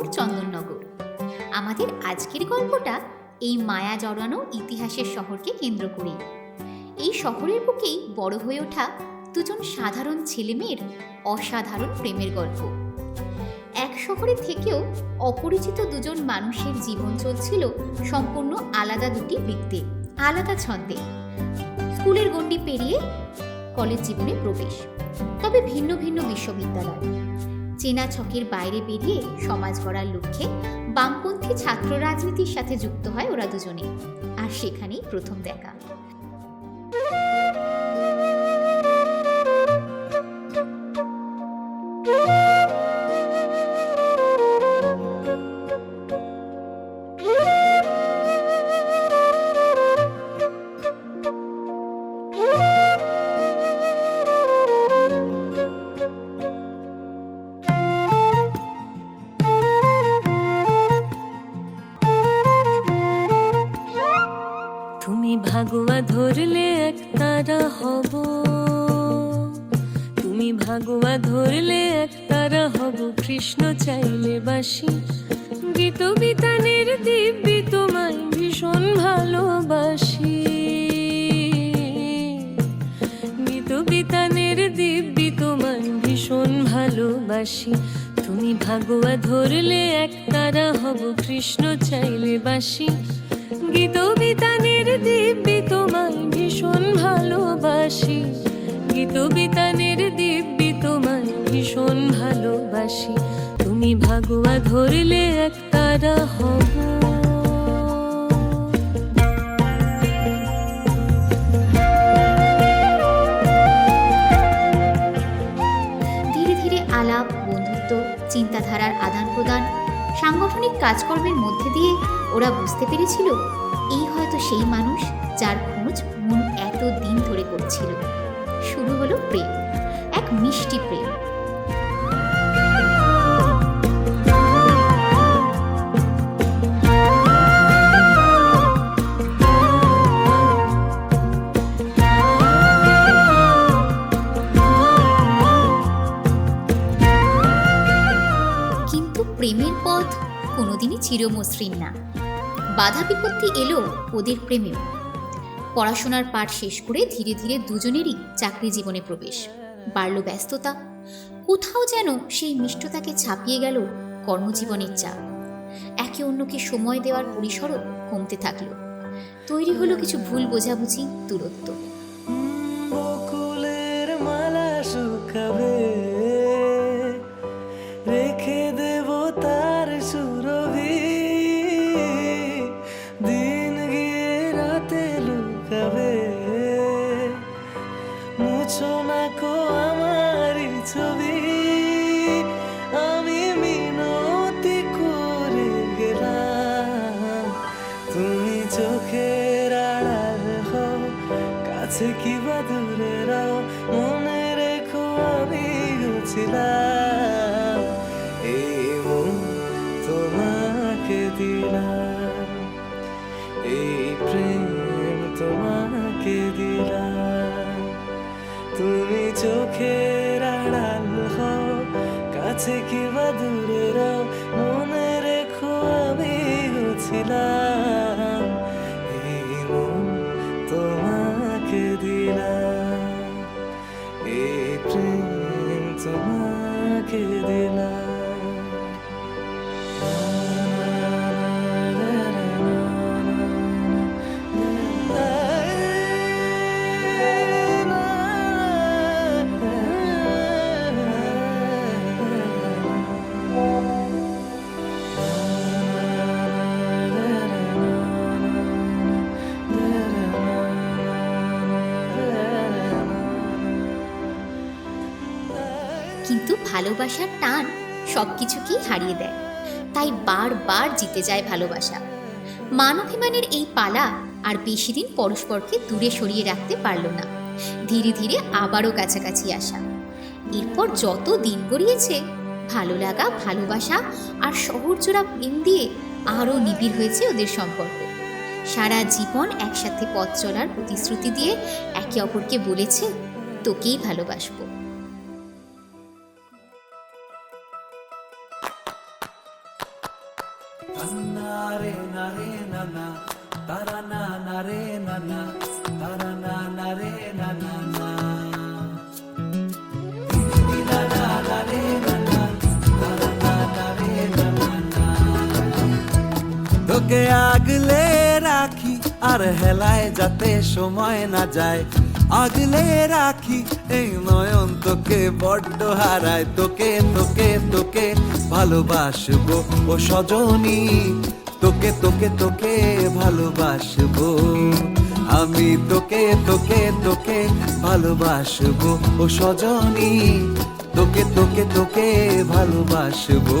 শহর চন্দননগর। আমাদের আজকের গল্পটা এই মায়া জড়ানো ইতিহাসের শহরকে কেন্দ্র করে এই শহরের বুকেই বড় হয়ে ওঠা দুজন সাধারণ ছেলেমেয়ের অসাধারণ প্রেমের গল্প। এক শহরে থেকেও অপরিচিত দুজন মানুষের জীবন চলছিল সম্পূর্ণ আলাদা দুটি বৃত্তে, আলাদা ছন্দে। স্কুলের গণ্ডি পেরিয়ে কলেজ জীবনে প্রবেশ, তবে ভিন্ন ভিন্ন বিশ্ববিদ্যালয়। চেনা ছকের বাইরে বেরিয়ে সমাজ গড়ার লক্ষ্যে বামপন্থী ছাত্র রাজনীতির সাথে যুক্ত হয় ওরা দুজনে আর সেখানেই প্রথম দেখা। তুমি ভাগুয়া ধরলে এক তারা হব। তুমি ভাগুয়া ধরলে এক তারা হব। কৃষ্ণ চাইলে বাসি। গীত বিতানের দিব্যি তোমায় ভীষণ ভালোবাসি। গীত বিতানের দিব্যি তোমায় ভীষণ ভালোবাসি। তুমি ভাগুয়া ধরলে এক তারা হব। কৃষ্ণ চাইলে বাসি। গীত বিতানের দিব্যি তোমায় ভীষণ ভালোবাসি। গীত বিতানের দিব্যি তোমায় ভীষণ ভালোবাসি। তুমি ভাগুয়া ধরলে এক তারা হব। ধীরে ধীরে আলাপ, বন্ধুত্ব, চিন্তাধারার আদান প্রদান সাংগঠনিক কাজকর্মের মধ্যে দিয়ে ওরা বুঝতে পেরেছিল, এই হয়তো সেই মানুষ যার খোঁজ মন এত দিন ধরে করছিল। শুরু হলো প্রেম, এক মিষ্টি প্রেম। প্রেমের পথ কোনোদিনই চিরমসৃণ না। বাধা বিপত্তি এলো ওদের প্রেমেও। পড়াশোনার পাঠ শেষ করে ধীরে ধীরে দুজনেরই চাকরি জীবনে প্রবেশ। বাড়ল ব্যস্ততা। কোথাও যেন সেই মিষ্টতাকে ছাপিয়ে গেল কর্মজীবনের চাপ। একে অন্যকে সময় দেওয়ার পরিসরও কমতে থাকল। তৈরি হলো কিছু ভুল বোঝাবুঝি, দূরত্ব। মুছো না কো আমারই ছবি। আমি মিনতি করে গেলাম। তুমি চোখের আড়াল হও, কাছে কি বা দূরে রাও, মনে রেখো আমি ছিলাম। তুমি চোখের আড়াল হও, কাছে কি বা দূরে রাও, মনে রেখো আমি ছিলাম। এই মন তোমাকে দিলাম, এই প্রেম তোমাকে দিলাম। ভালোবাসার টান সব কিছুকেই হারিয়ে দেয়। তাই বারবার জিতে যায় ভালোবাসা। মানভিমানের এই পালা আর বেশি দিন পরস্পরকে দূরে সরিয়ে রাখতে পারল না। ধীরে ধীরে আবারও কাছাকাছি আসা। এরপর যত দিন গড়িয়েছে, ভালো লাগা, ভালোবাসা আর শহরজোড়া প্রেম দিয়ে আরও নিবিড় হয়েছে ওদের সম্পর্ক। সারা জীবন একসাথে পথ চলার প্রতিশ্রুতি দিয়ে একে অপরকে বলেছে, তোকেই ভালোবাসবো। রে না না তোকে আগলে রাখি, আর হেলায় যাতে সময় না যায়। আগলে রাখি, এই নয়ন তোকে বড্ড হারায়। তোকে তোকে তোকে ভালোবাসবো। ও সজনী, তোকে তোকে তোকে ভালোবাসবো। আমি তোকে তোকে তোকে ভালোবাসব। ও সজনী, তোকে তোকে তোকে ভালোবাসবো।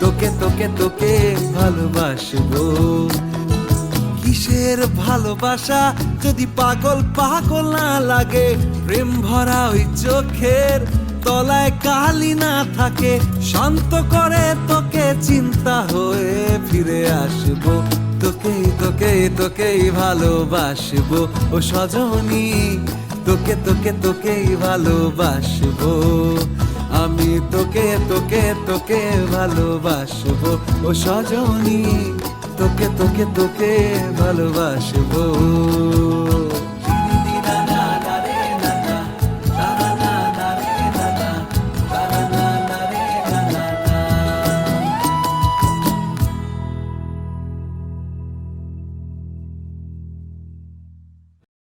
তোকে তোকে তোকে ভালোবাসবো। কিসের ভালোবাসা? যদি পাগল পাগল না লাগে, প্রেম ভরা ওই চোখের তলায় কালি না থাকে, শান্ত করে তোকে চিন্তা হয়ে ফিরে আসব। তোকেই তোকে তোকেই ভালোবাসবো। ও সজনী, তোকে তোকে তোকেই ভালোবাসবো। আমি তোকে তোকে তোকে ভালোবাসবো। ও সজনী তোকে তোকে তোকে ভালোবাসবো।